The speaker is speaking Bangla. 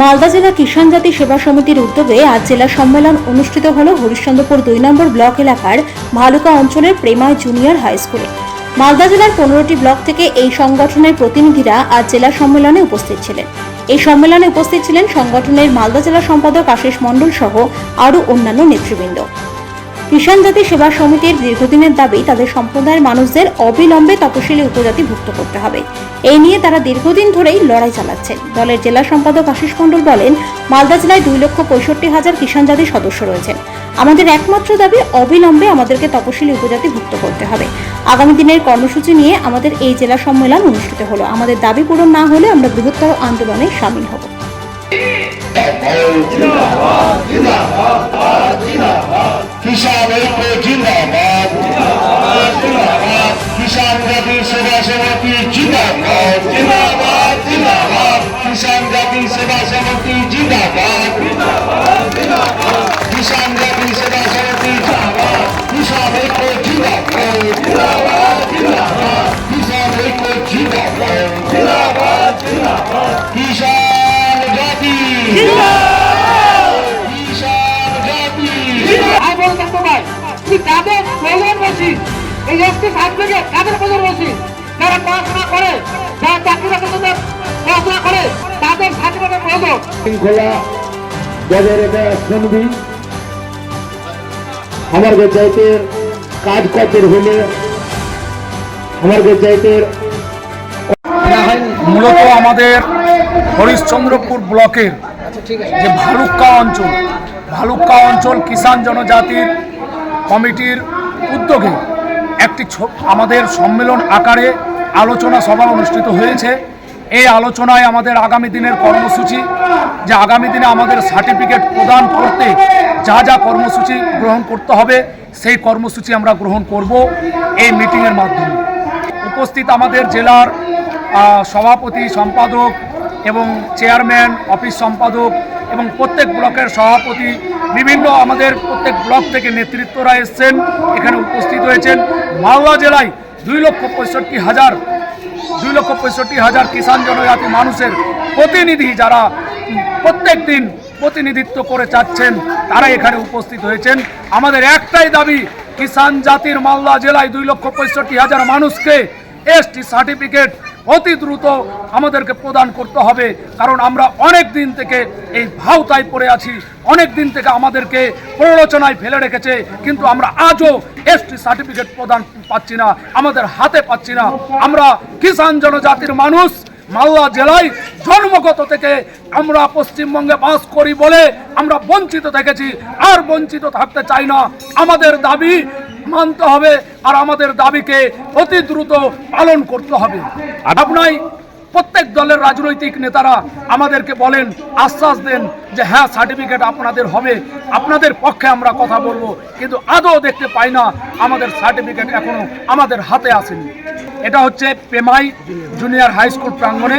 মালদা জেলা কিষাণ জাতি সেবা সমিতির উদ্যোগে আজ জেলা সম্মেলন অনুষ্ঠিত হল হরিশ্চন্দ্রপুর দুই নম্বর ব্লক এলাকার ভালুকা অঞ্চলের প্রেমায় জুনিয়র হাই স্কুলে। মালদা জেলার পনেরোটি ব্লক থেকে এই সংগঠনের প্রতিনিধিরা আজ জেলা সম্মেলনে উপস্থিত ছিলেন। এই সম্মেলনে উপস্থিত ছিলেন সংগঠনের মালদা জেলা সম্পাদক আশিস মণ্ডল সহ আরও অন্যান্য নেতৃবৃন্দ। কিষাণ জাতি সেবা সমিতির দীর্ঘদিনের দাবি, তাদের সম্প্রদায়ের মানুষদের অবিলম্বে তপশিলি উপজাতি ভুক্ত করতে হবে। এই নিয়ে তারা দীর্ঘদিন ধরেই লড়াই চালাচ্ছেন। দলের জেলা সম্পাদক আশিস মণ্ডল বলেন, মালদা জেলায় দুই লক্ষ পঁয়ষট্টি হাজার কিষাণ জাতির সদস্য রয়েছেন। আমাদের একমাত্র দাবি, অবিলম্বে আমাদেরকে তপশিলি উপজাতি ভুক্ত করতে হবে। আগামী দিনের কর্মসূচি নিয়ে আমাদের এই জেলা সম্মেলন অনুষ্ঠিত হলো। আমাদের দাবি পূরণ না হলে আমরা বৃহত্তর আন্দোলনে সামিল হব। কিষান ঐক্য জিন্দাবাদ কিষান জাতি সেবা সমিতি জিন্দাবাদ জিন্দাবাদ জিন্দাবাদ কিষান জাতি সেবা সমিতি জিন্দাবাদ কিষান জাতি সেবা সমিতি জিন্দাবাদ কিষান ঐক্য জিন্দাবাদ জিন্দাবাদ জিন্দাবাদ কিষান ঐক্য জিন্দাবাদ জিন্দাবাদ কাদের প্রয়োজন এই এসটি সার্টিফিকেট বলছি যারা পড়াশোনা করে যারা চাকরি বাকরিতে পড়াশোনা করে তাদের প্রয়োজন শৃঙ্খলা বজায় রেখে শুনবি আমার পঞ্চায়েতের কাজ কর্তের হলে আমার পঞ্চায়েতের মূলত আমাদের হরিশ্চন্দ্রপুর ব্লকের যে ভালুক্কা অঞ্চল ভালুক্কা অঞ্চল কিষাণ জনজাতির কমিটির উদ্যোগে একটি আমাদের সম্মেলন আকারে আলোচনা সভা অনুষ্ঠিত হয়েছে। এই আলোচনায় আমাদের আগামী দিনের কর্মসূচি, যে আগামী দিনে আমাদের সার্টিফিকেট প্রদান করতে যা যা কর্মসূচি গ্রহণ করতে হবে, সেই কর্মসূচি আমরা গ্রহণ করব এই মিটিংয়ের মাধ্যমে। উপস্থিত আমাদের জেলার সভাপতি সম্পাদক এবং চেয়ারম্যান, অফিস সম্পাদক এবং প্রত্যেক ব্লকের সভাপতি বিভিন্ন আমাদের প্রত্যেক ব্লক থেকে নেতৃত্বরা এসছেন, এখানে উপস্থিত হয়েছেন। মালদা জেলায় দুই লক্ষ পঁয়ষট্টি হাজার, দুই লক্ষ পঁয়ষট্টি হাজার কিষাণ জনজাতি মানুষের প্রতিনিধি যারা প্রত্যেক দিন প্রতিনিধিত্ব করে যাচ্ছেন তারা এখানে উপস্থিত হয়েছেন। আমাদের একটাই দাবি, কিষাণ জাতির মালদা জেলায় দুই লক্ষ পঁয়ষট্টি হাজার মানুষকে এসটি সার্টিফিকেট অতি দ্রুত আমাদেরকে প্রদান করতে হবে, কারণ আমরা অনেক দিন থেকে এই ভাওতায় পড়ে আছি, অনেক দিন থেকে আমাদেরকে প্ররোচনায় ফেলে রেখেছে, কিন্তু আমরা আজও এসটি সার্টিফিকেট প্রদান পাচ্ছি না, আমাদের হাতে পাচ্ছি না। আমরা কিষাণ জনজাতির মানুষ, মালদা জেলায় জন্মগত থেকে আমরা পশ্চিমবঙ্গে বাস করি বলে আমরা বঞ্চিত থেকেছি, আর বঞ্চিত থাকতে চাই না। আমাদের দাবি মানতে হবে আর আমাদের দাবিকে অতি দ্রুত পালন করতে হবে। আপনাই প্রত্যেক দলের রাজনৈতিক নেতারা আমাদেরকে বলেন, আশ্বাস দেন যে হ্যাঁ সার্টিফিকেট আপনাদের হবে, আপনাদের পক্ষে আমরা কথা বলব, কিন্তু আদৌ দেখতে পাই না আমাদের সার্টিফিকেট এখনও আমাদের হাতে আসেনি। এটা হচ্ছে পেমাই জুনিয়র হাই স্কুল প্রাঙ্গণে